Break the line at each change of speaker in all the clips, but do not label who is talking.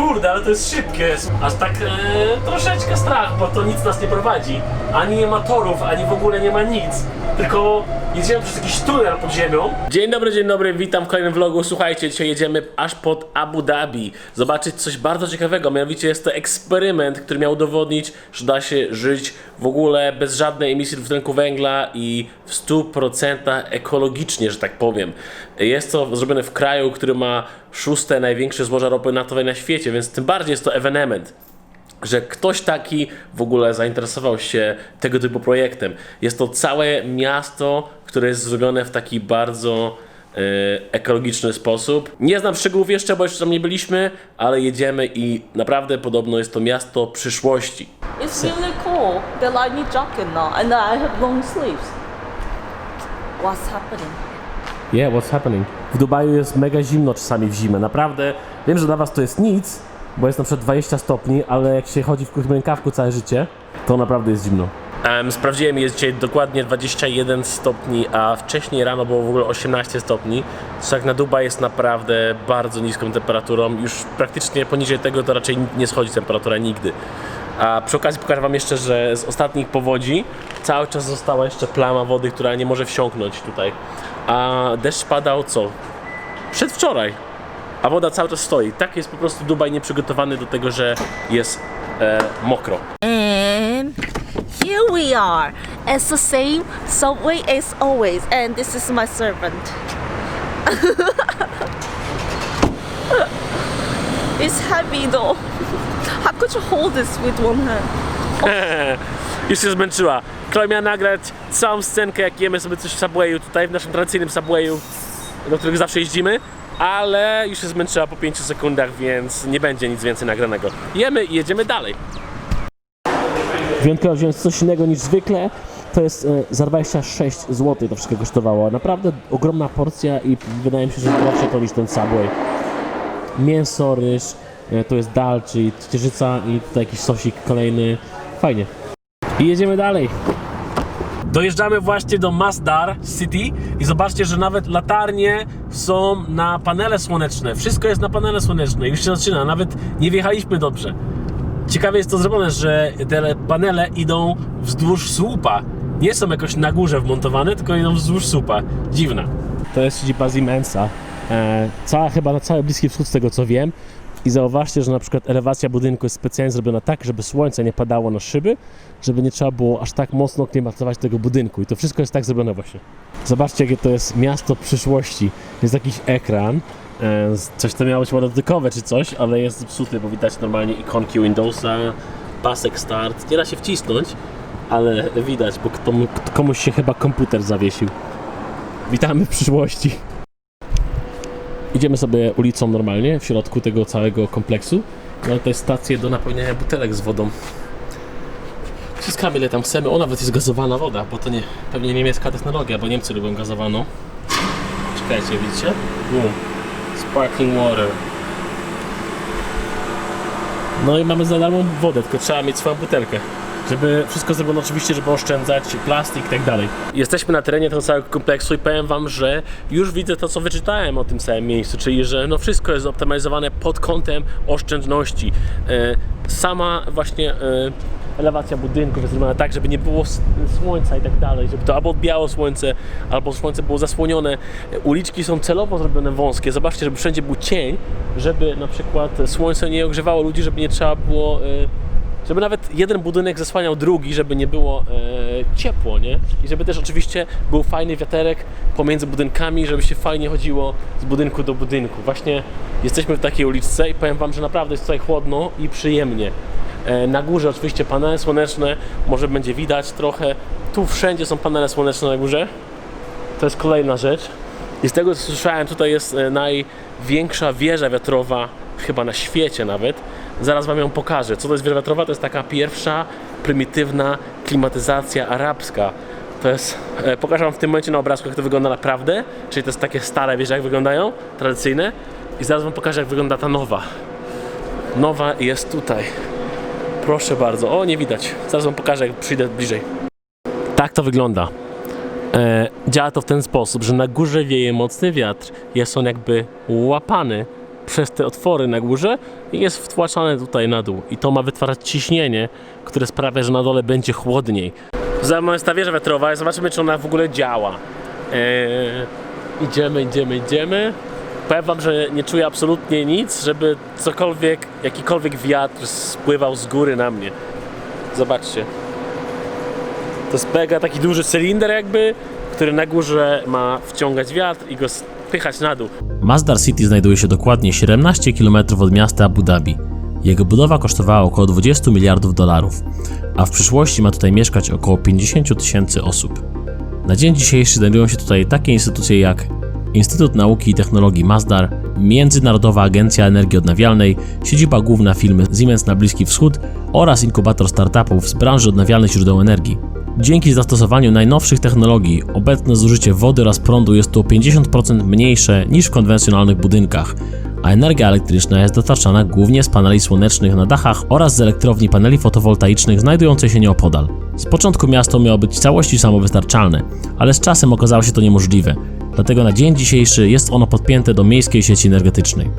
Kurde, ale to jest szybkie. Aż tak e, troszeczkę strach, bo to nic nas nie prowadzi. Ani nie ma torów, ani w ogóle nie ma nic. Tylko jedziemy przez jakiś tunel pod ziemią. Dzień dobry, dzień dobry, witam w kolejnym vlogu. Słuchajcie, dzisiaj jedziemy aż pod Abu Dhabi. Zobaczyć coś bardzo ciekawego, mianowicie jest to eksperyment, który miał udowodnić, że da się żyć w ogóle bez żadnej emisji dwutlenku węgla i w 100% ekologicznie, że tak powiem. Jest to zrobione w kraju, który ma szóste największe złoża ropy naftowej na świecie, więc tym bardziej jest to ewenement że ktoś taki w ogóle zainteresował się tego typu projektem. Jest to całe miasto, które jest zrobione w taki bardzo e, ekologiczny sposób. Nie znam szczegółów jeszcze, bo jeszcze tam nie byliśmy, ale jedziemy i naprawdę podobno jest to miasto przyszłości.
It's really cool. The I need jacket now, and I have long sleeves. What's happening?
Yeah, what's happening? W Dubaju jest mega zimno czasami w zimę, naprawdę. Wiem, że dla was to jest nic, bo jest na przykład 20 stopni, ale jak się chodzi w krótkim rękawku całe życie, to naprawdę jest zimno. sprawdziłem, jest dzisiaj dokładnie 21 stopni, a wcześniej rano było w ogóle 18 stopni. Co jak na Dubaj jest naprawdę bardzo niską temperaturą, już praktycznie poniżej tego to raczej nie schodzi temperatura nigdy. A przy okazji pokażę Wam jeszcze, że z ostatnich powodzi cały czas została jeszcze plama wody, która nie może wsiąknąć tutaj. A deszcz padał co? Przedwczoraj. A woda cały czas stoi. Tak jest po prostu Dubaj nieprzygotowany do tego, że jest e, mokro.
And here we are. It's the same subway as always, and this is my servant. it's heavy though. How could you hold this with one hand?
Już się zmęczyła. Chloe miała nagrać całą scenkę, jak jemy sobie coś w Subwayu, tutaj w naszym tradycyjnym Subwayu, do którego zawsze jeździmy, ale już się zmęczyła po 5 sekundach, więc nie będzie nic więcej nagranego. Jemy i jedziemy dalej. Wyjątkowo wziąć coś innego niż zwykle. To jest e, za 26 zł to wszystko kosztowało. Naprawdę ogromna porcja i wydaje mi się, że lepsze to niż ten Subway. Mięso, ryż, e, to jest dal, czyli ciecierzyca i tutaj jakiś sosik kolejny. Fajnie. I jedziemy dalej. Dojeżdżamy właśnie do Masdar City i zobaczcie, że nawet latarnie są na panele słoneczne. Wszystko jest na panele słoneczne. Już się zaczyna, nawet nie wjechaliśmy dobrze. Ciekawie jest to zrobione, że te panele idą wzdłuż słupa. Nie są jakoś na górze wmontowane, tylko idą wzdłuż słupa. Dziwna. To jest siedziba Siemensa. E, cała chyba na cały Bliski Wschód z tego co wiem. I zauważcie, że na przykład elewacja budynku jest specjalnie zrobiona tak, żeby słońce nie padało na szyby, żeby nie trzeba było aż tak mocno klimatyzować tego budynku. I to wszystko jest tak zrobione właśnie. Zobaczcie, jakie to jest miasto przyszłości. Jest jakiś ekran, e, coś to miało być chyba dotykowe czy coś, ale jest zepsuty, bo widać normalnie ikonki Windowsa, pasek start. Nie da się wcisnąć, ale widać, bo komu- komuś się chyba komputer zawiesił. Witamy w przyszłości. Idziemy sobie ulicą normalnie, w środku tego całego kompleksu. Mamy tutaj stację do napełniania butelek z wodą. Wciskamy ile tam chcemy. O, nawet jest gazowana woda, bo to nie, pewnie niemiecka technologia, bo Niemcy lubią gazowaną. Czekajcie, widzicie? Boom. Sparkling water. No i mamy za darmo wodę, tylko trzeba mieć swoją butelkę. Żeby wszystko zrobione oczywiście, żeby oszczędzać plastik i tak dalej. Jesteśmy na terenie tego całego kompleksu i powiem wam, że już widzę to, co wyczytałem o tym całym miejscu, czyli że no wszystko jest optymalizowane pod kątem oszczędności. E, sama właśnie e, elewacja budynków jest zrobiona tak, żeby nie było słońca i tak dalej, żeby to albo odbijało słońce, albo słońce było zasłonione. Uliczki są celowo zrobione wąskie. Zobaczcie, żeby wszędzie był cień, żeby na przykład słońce nie ogrzewało ludzi, żeby nie trzeba było e, żeby nawet jeden budynek zasłaniał drugi, żeby nie było e, ciepło, nie? I żeby też oczywiście był fajny wiaterek pomiędzy budynkami, żeby się fajnie chodziło z budynku do budynku. Właśnie jesteśmy w takiej uliczce i powiem Wam, że naprawdę jest tutaj chłodno i przyjemnie. E, na górze oczywiście panele słoneczne, może będzie widać trochę. Tu wszędzie są panele słoneczne na górze. To jest kolejna rzecz. I z tego co słyszałem, tutaj jest e, największa wieża wiatrowa chyba na świecie nawet. Zaraz wam ją pokażę. Co to jest wieża wiatrowa? To jest taka pierwsza prymitywna klimatyzacja arabska. To jest, e, pokażę wam w tym momencie na obrazku jak to wygląda naprawdę. Czyli to jest takie stare wieże jak wyglądają, tradycyjne. I zaraz wam pokażę jak wygląda ta nowa. Nowa jest tutaj. Proszę bardzo. O, nie widać. Zaraz wam pokażę jak przyjdę bliżej. Tak to wygląda. E, działa to w ten sposób, że na górze wieje mocny wiatr, jest on jakby łapany przez te otwory na górze i jest wtłaczane tutaj na dół. I to ma wytwarzać ciśnienie, które sprawia, że na dole będzie chłodniej. Za moment ta wieża zobaczymy czy ona w ogóle działa. Eee, idziemy, idziemy, idziemy. Powiem wam, że nie czuję absolutnie nic, żeby cokolwiek, jakikolwiek wiatr spływał z góry na mnie. Zobaczcie. To jest taki duży cylinder jakby, który na górze ma wciągać wiatr i go spychać na dół.
City znajduje się dokładnie 17 km od miasta Abu Dhabi. Jego budowa kosztowała około 20 miliardów dolarów, a w przyszłości ma tutaj mieszkać około 50 tysięcy osób. Na dzień dzisiejszy znajdują się tutaj takie instytucje jak Instytut Nauki i Technologii Masdar, Międzynarodowa Agencja Energii Odnawialnej, siedziba główna firmy Siemens na Bliski Wschód oraz inkubator startupów z branży odnawialnych źródeł energii. Dzięki zastosowaniu najnowszych technologii, obecne zużycie wody oraz prądu jest tu o 50% mniejsze niż w konwencjonalnych budynkach, a energia elektryczna jest dostarczana głównie z paneli słonecznych na dachach oraz z elektrowni paneli fotowoltaicznych znajdującej się nieopodal. Z początku miasto miało być w całości samowystarczalne, ale z czasem okazało się to niemożliwe, dlatego na dzień dzisiejszy jest ono podpięte do miejskiej sieci energetycznej.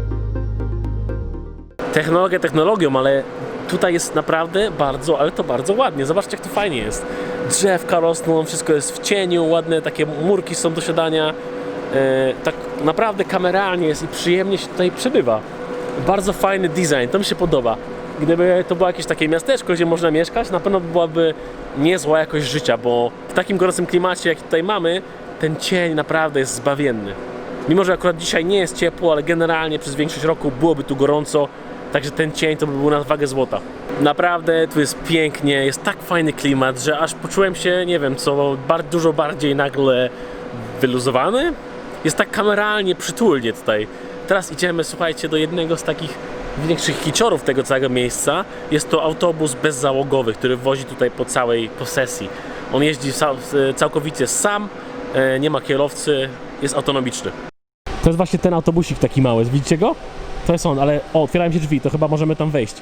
Technologia technologią, ale tutaj jest naprawdę bardzo, ale to bardzo ładnie. Zobaczcie jak to fajnie jest. Drzewka rosną, wszystko jest w cieniu, ładne takie murki są do siadania. E, tak naprawdę kameralnie jest i przyjemnie się tutaj przebywa. Bardzo fajny design, to mi się podoba. Gdyby to było jakieś takie miasteczko, gdzie można mieszkać, na pewno byłaby niezła jakość życia, bo w takim gorącym klimacie, jaki tutaj mamy, ten cień naprawdę jest zbawienny. Mimo, że akurat dzisiaj nie jest ciepło, ale generalnie przez większość roku byłoby tu gorąco, także ten cień to by był na wagę złota. Naprawdę tu jest pięknie, jest tak fajny klimat, że aż poczułem się, nie wiem co, dużo bardziej nagle wyluzowany. Jest tak kameralnie, przytulnie tutaj. Teraz idziemy, słuchajcie, do jednego z takich większych kiciorów tego całego miejsca. Jest to autobus bezzałogowy, który wozi tutaj po całej posesji. On jeździ całkowicie sam, e, nie ma kierowcy, jest autonomiczny. To jest właśnie ten autobusik taki mały, widzicie go? To jest on, ale o, otwierają się drzwi, to chyba możemy tam wejść.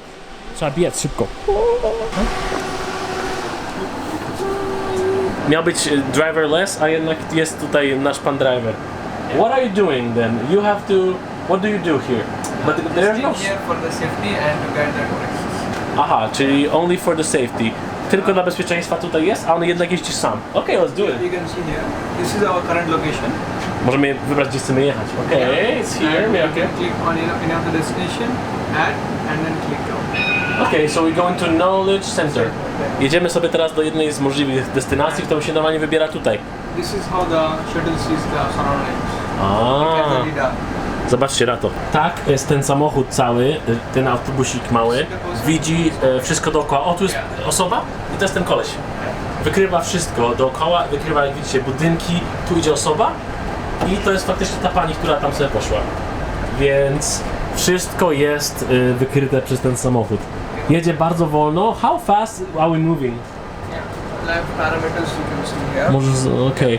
Trzeba biec szybko. Miał być e, driverless, a jednak jest tutaj nasz pan driver. What are you doing then? You have to... What do you do here? But there's no...
Here for the safety and to get the.
Aha, czyli only for the safety. Tylko dla bezpieczeństwa tutaj jest, a on jednak jeździ sam. Okej, let's do it.
You can see here. This is our current location.
Możemy wybrać, gdzie chcemy jechać. Okej, it's here.
And
Yeah, okay.
can click on any any of the destination, add, and then click out.
Okay, so we go into Knowledge Center. Jedziemy sobie teraz do jednej z możliwych destynacji, którą się normalnie wybiera tutaj.
This is how the shuttle sees the surroundings.
A,
As a radar.
Zobaczcie na to. Tak, jest ten samochód cały, ten autobusik mały, widzi e, wszystko dookoła. O, tu jest osoba i to jest ten koleś. Wykrywa wszystko dookoła, wykrywa, jak widzicie, budynki, tu idzie osoba i to jest faktycznie ta pani, która tam sobie poszła. Więc wszystko jest e, wykryte przez ten samochód. Jedzie bardzo wolno. How fast are we moving?
Yeah. Parameters you can see here.
Może, z- okej.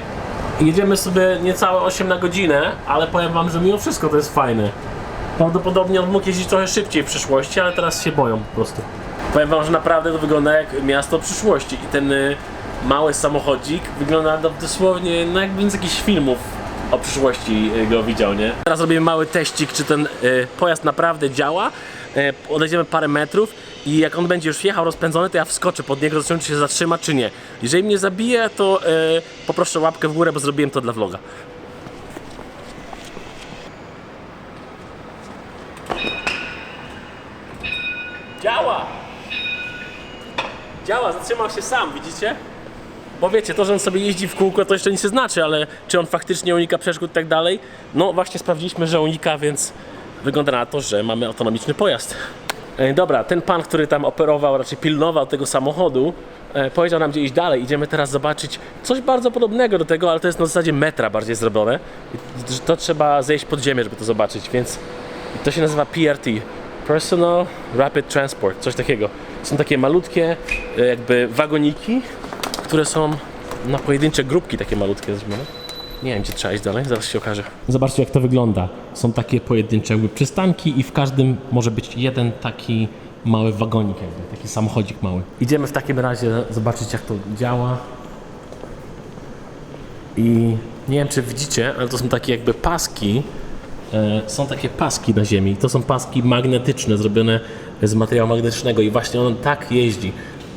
Jedziemy sobie niecałe 8 na godzinę, ale powiem wam, że mimo wszystko to jest fajne. Prawdopodobnie on mógł jeździć trochę szybciej w przyszłości, ale teraz się boją po prostu. Powiem wam, że naprawdę to wygląda jak miasto przyszłości i ten y, mały samochodzik wygląda do- dosłownie no jakbym z jakichś filmów o przyszłości y, go widział, nie? Teraz robimy mały teścik, czy ten y, pojazd naprawdę działa. Y, odejdziemy parę metrów i jak on będzie już jechał rozpędzony, to ja wskoczę pod niego, zobaczymy, czy się zatrzyma, czy nie. Jeżeli mnie zabije, to y, poproszę łapkę w górę, bo zrobiłem to dla vloga. Działa! Działa, zatrzymał się sam, widzicie? Bo wiecie, to, że on sobie jeździ w kółko, to jeszcze nic nie znaczy, ale czy on faktycznie unika przeszkód i tak dalej? No właśnie sprawdziliśmy, że unika, więc wygląda na to, że mamy autonomiczny pojazd. E, dobra, ten pan, który tam operował, raczej pilnował tego samochodu, e, powiedział nam, gdzie iść dalej. Idziemy teraz zobaczyć coś bardzo podobnego do tego, ale to jest na zasadzie metra bardziej zrobione. To trzeba zejść pod ziemię, żeby to zobaczyć, więc to się nazywa PRT. Personal Rapid Transport, coś takiego. Są takie malutkie e, jakby wagoniki, które są na pojedyncze grupki takie malutkie zrobione. Nie wiem, gdzie trzeba iść dalej, zaraz się okaże. Zobaczcie, jak to wygląda. Są takie pojedyncze jakby przystanki i w każdym może być jeden taki mały wagonik jakby, taki samochodzik mały. Idziemy w takim razie zobaczyć, jak to działa. I nie wiem, czy widzicie, ale to są takie jakby paski, e, są takie paski na ziemi. To są paski magnetyczne, zrobione z materiału magnetycznego i właśnie on tak jeździ.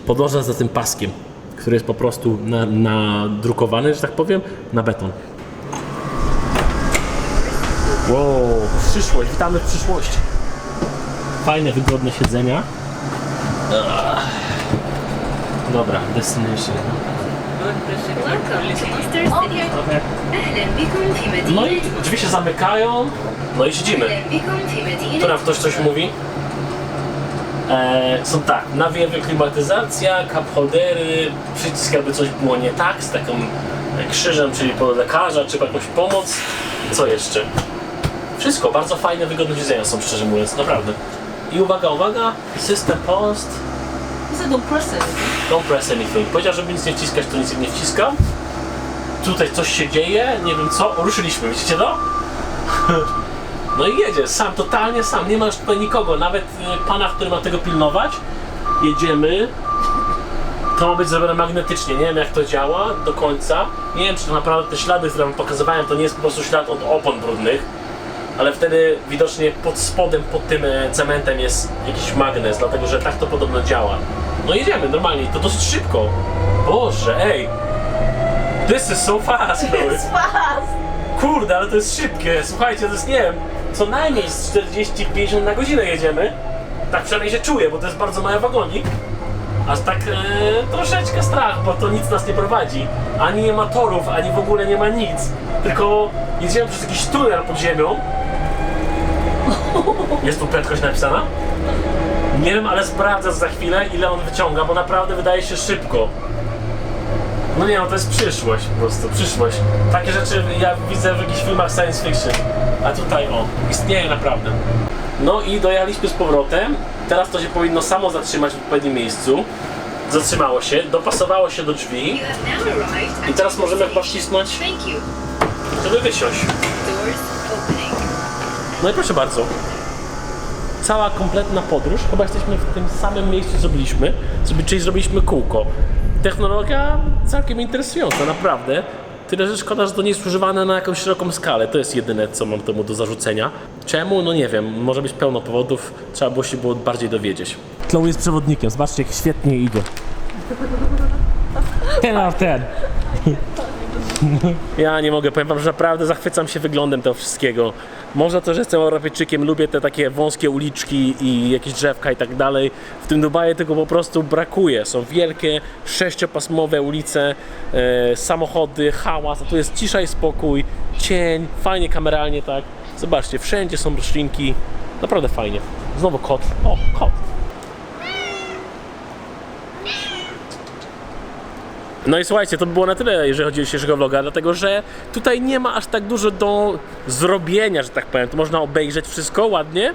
Podąża za tym paskiem, który jest po prostu na- nadrukowany, że tak powiem, na beton. Wow. Przyszłość, witamy w przyszłości. Fajne, wygodne siedzenia. Dobra, destination. No i drzwi się zamykają. No i siedzimy. Która ktoś coś mówi? E, są tak, nawiewy, klimatyzacja, kapholdery, przycisk, aby coś było nie tak, z taką krzyżem, czyli po lekarza, czy jakąś pomoc. Co jeszcze? Wszystko, bardzo fajne, wygodne siedzenia są, szczerze mówiąc, naprawdę. I uwaga, uwaga, system post,
don't press it.
don't press anything. Powiedział, żeby nic nie wciskać, to nic nie wciskam. Tutaj coś się dzieje, nie wiem co, ruszyliśmy, widzicie to? No i jedzie, sam, totalnie sam, nie ma już tutaj nikogo, nawet y, pana, który ma tego pilnować. Jedziemy. To ma być zrobione magnetycznie, nie wiem jak to działa do końca. Nie wiem czy to naprawdę te ślady, które wam pokazywałem, to nie jest po prostu ślad od opon brudnych. Ale wtedy widocznie pod spodem, pod tym e, cementem jest jakiś magnes, dlatego że tak to podobno działa. No jedziemy normalnie, to dosyć szybko. Boże, ej! This is so fast.
It's fast.
Kurde, ale to jest szybkie. Słuchajcie, to jest nie wiem, co najmniej z 40-50 na godzinę jedziemy. Tak przynajmniej się czuję, bo to jest bardzo mały wagonik. Aż tak e, troszeczkę strach, bo to nic nas nie prowadzi. Ani nie ma torów, ani w ogóle nie ma nic. Tylko jedziemy przez jakiś tunel pod ziemią. Jest tu prędkość napisana? Nie wiem, ale sprawdzę za chwilę, ile on wyciąga, bo naprawdę wydaje się szybko. No nie, no to jest przyszłość po prostu, przyszłość. Takie rzeczy ja widzę w jakichś filmach science fiction, a tutaj o, istnieje naprawdę. No i dojechaliśmy z powrotem, teraz to się powinno samo zatrzymać w odpowiednim miejscu. Zatrzymało się, dopasowało się do drzwi i teraz możemy chyba wcisnąć, żeby wysiąść. No i proszę bardzo. Cała kompletna podróż, chyba jesteśmy w tym samym miejscu, co byliśmy, czyli zrobiliśmy kółko. Technologia całkiem interesująca, naprawdę. Tyle, że szkoda, że to nie jest używane na jakąś szeroką skalę. To jest jedyne, co mam temu do zarzucenia. Czemu? No nie wiem. Może być pełno powodów. Trzeba było się było bardziej dowiedzieć. Chloe jest przewodnikiem. Zobaczcie, jak świetnie idzie. 10 out 10. Ja nie mogę, powiem wam, że naprawdę zachwycam się wyglądem tego wszystkiego. Może to, że jestem Europejczykiem, lubię te takie wąskie uliczki i jakieś drzewka i tak dalej. W tym Dubaju tego po prostu brakuje. Są wielkie, sześciopasmowe ulice, e, samochody, hałas, a tu jest cisza i spokój, cień, fajnie kameralnie tak. Zobaczcie, wszędzie są roślinki, naprawdę fajnie. Znowu kot. O, kot. No i słuchajcie, to by było na tyle, jeżeli chodzi o dzisiejszego vloga, dlatego że tutaj nie ma aż tak dużo do zrobienia, że tak powiem. Tu można obejrzeć wszystko ładnie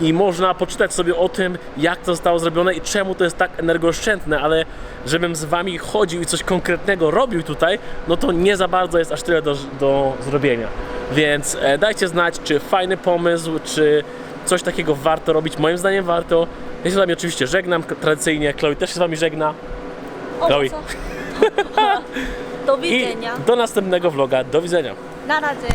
i można poczytać sobie o tym, jak to zostało zrobione i czemu to jest tak energooszczędne, ale żebym z wami chodził i coś konkretnego robił tutaj, no to nie za bardzo jest aż tyle do, do zrobienia. Więc e, dajcie znać, czy fajny pomysł, czy coś takiego warto robić. Moim zdaniem warto. Ja się z wami oczywiście żegnam tradycyjnie. Chloe też się z wami żegna. Chloe.
Do
I
widzenia.
do następnego vloga. Do widzenia.
Na razie.